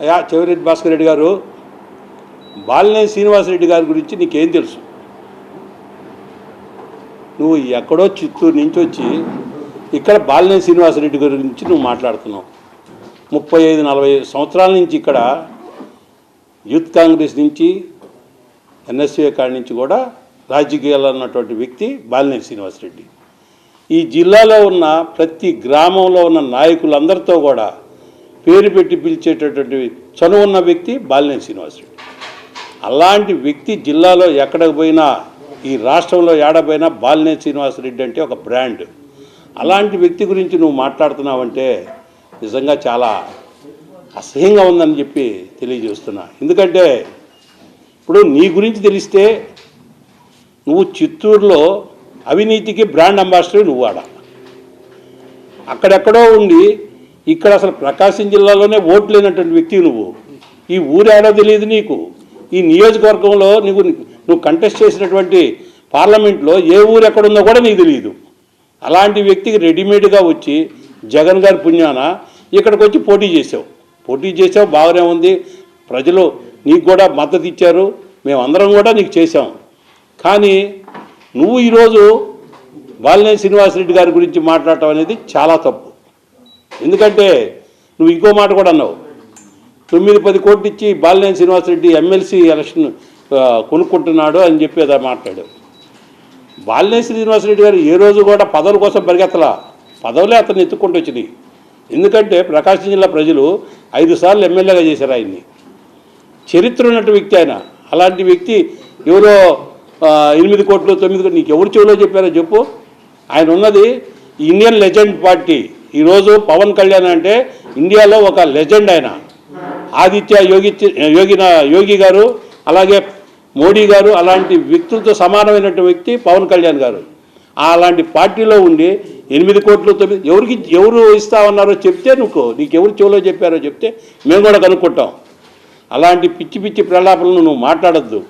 అయ్యా చెవిరెడ్డి భాస్కర్ రెడ్డి గారు బాలినేని శ్రీనివాసరెడ్డి గారి గురించి నీకేం తెలుసు? నువ్వు ఎక్కడో చిత్తూరు నుంచి వచ్చి ఇక్కడ బాలినేని శ్రీనివాసరెడ్డి గారి గురించి నువ్వు మాట్లాడుతున్నావు. ముప్పై ఐదు నలభై సంవత్సరాల నుంచి ఇక్కడ యూత్ కాంగ్రెస్ నుంచి ఎన్ఎస్ఏ కాడి నుంచి కూడా రాజకీయాల్లో ఉన్నటువంటి వ్యక్తి బాలినేని శ్రీనివాసరెడ్డి ఈ జిల్లాలో ఉన్న ప్రతి గ్రామంలో ఉన్న నాయకులందరితో కూడా పేరు పెట్టి పిలిచేటటువంటి చనువు ఉన్న వ్యక్తి బాలినేని శ్రీనివాసరెడ్డి. అలాంటి వ్యక్తి జిల్లాలో ఎక్కడికి పోయినా ఈ రాష్ట్రంలో ఏడపోయినా బాలినేని శ్రీనివాసరెడ్డి అంటే ఒక బ్రాండ్. అలాంటి వ్యక్తి గురించి నువ్వు మాట్లాడుతున్నావంటే నిజంగా చాలా అసహ్యంగా ఉందని చెప్పి తెలియజేస్తున్నా. ఎందుకంటే ఇప్పుడు నీ గురించి తెలిస్తే నువ్వు చిత్తూరులో అవినీతికి బ్రాండ్ అంబాసిడర్ నువ్వు ఆడ. అక్కడెక్కడో ఉండి ఇక్కడ అసలు ప్రకాశం జిల్లాలోనే ఓట్లు లేనటువంటి వ్యక్తి నువ్వు. ఈ ఊరేడో తెలియదు నీకు. ఈ నియోజకవర్గంలో నువ్వు నువ్వు కంటెస్ట్ చేసినటువంటి పార్లమెంట్లో ఏ ఊరు ఎక్కడుందో కూడా నీకు తెలియదు. అలాంటి వ్యక్తికి రెడీమేడ్గా వచ్చి జగన్ గారి పుణ్యాన ఇక్కడికి వచ్చి పోటీ చేసావు. పోటీ చేసావు బాగానే ఉంది. ప్రజలు నీకు కూడా మద్దతు ఇచ్చారు. మేమందరం కూడా నీకు చేసాం కానీ నువ్వు ఈరోజు బాలినేని శ్రీనివాసరెడ్డి గారి గురించి మాట్లాడటం అనేది చాలా తప్పు. ఎందుకంటే నువ్వు ఇంకో మాట కూడా అన్నావు. తొమ్మిది పది కోట్లు ఇచ్చి బాలినేని శ్రీనివాసరెడ్డి ఎమ్మెల్సీ ఎలక్షన్ కొనుక్కుంటున్నాడు అని చెప్పి అదా మాట్లాడు. బాలినేని శ్రీనివాసరెడ్డి గారు ఏ రోజు కూడా పదవుల కోసం పరిగెత్తలా. పదవులే అతను ఎత్తుక్కుంటూ వచ్చినాయి. ఎందుకంటే ప్రకాశం జిల్లా ప్రజలు ఐదు సార్లు ఎమ్మెల్యేగా చేశారు ఆయన్ని. చరిత్ర ఉన్నట్టు వ్యక్తి ఆయన. అలాంటి వ్యక్తి ఎవరో ఎనిమిది కోట్లు తొమ్మిది కోట్లు నీకు ఎవరు చెవులో చెప్పారో చెప్పు. ఆయన ఉన్నది ఇండియన్ లెజెండ్ పార్టీ. ఈరోజు పవన్ కళ్యాణ్ అంటే ఇండియాలో ఒక లెజెండ్ ఆయన. ఆదిత్య యోగి యోగిన యోగి గారు అలాగే మోడీ గారు అలాంటి వ్యక్తులతో సమానమైనటువంటి వ్యక్తి పవన్ కళ్యాణ్ గారు. అలాంటి పార్టీలో ఉండి ఎనిమిది కోట్లు తొమ్మిది ఎవరికి ఎవరు ఇస్తామన్నారో చెప్తే నువ్వు నీకు ఎవరు చెప్పారో చెప్తే మేము కూడా కనుక్కుంటాం. అలాంటి పిచ్చి పిచ్చి ప్రలాపలను నువ్వు మాట్లాడద్దు.